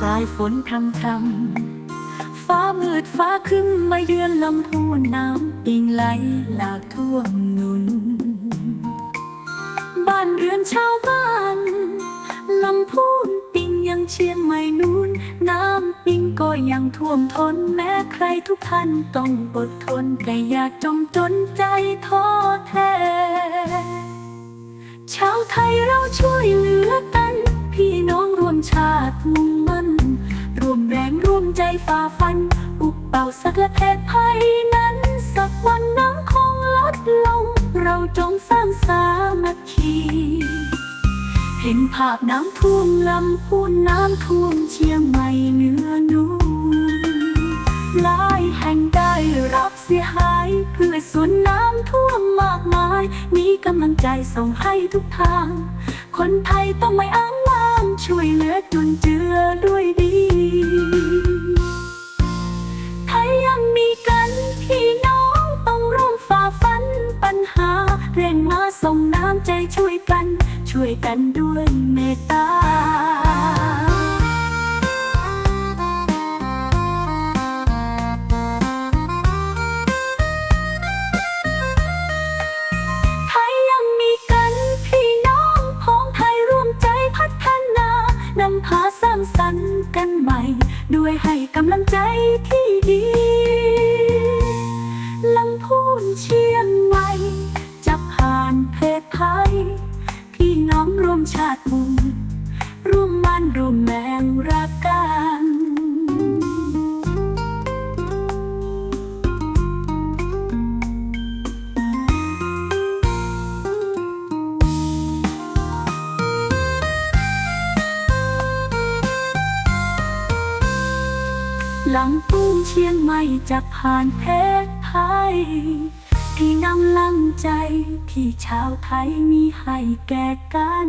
สายฝนพรำพรำฟ้ามืดฟ้าคึ้มมาเยือนลำพูนน้ำปิงไหลหลากท่วมนุน บ้านเรือนชาวบ้านลำพูนปิงยังเชียงใหม่นูนน้ำปิงก็ยังท่วมทนแม้ใครทุกท่านต้องอดทนแต่อย่าจมจนใจท้อแท้ชาวไทยเราช่วยเหลือกัน พี่น้องรวมชาติมุ่ง ใจฝ่าฟัน อุกเป่าสักและเพศภัยนั้น สักวันน้ำคงลดลง เราจงสร้างสามัคคี เห็นภาพน้ำท่วมลำพูนน้ำท่วมเชียงใหม่เหนือนูนหลายแห่งได้รับเสียหายเพื่อส่วนน้ำท่วมมากมาย มีกำลังใจส่งให้ทุกทาง คนไทยต้องไม่อ้างว้างช่วยเหลือจุนเจือด้วย ใจช่วยกัน ช่วยกันด้วยเมตตาไทยยังมีกันพี่น้องของไทยร่วมใจพัฒนานำพาสร้างสรรค์กันใหม่ ด้วยให้กำลังใจที่ดีลำพูนเชียง ชาติบุญร่วมมันร่วมแมงรักกันหลังปุ้งเชียงใหม่จะผ่านเพศภัยที่นำลังใจที่ชาวไทยมีให้แก่กัน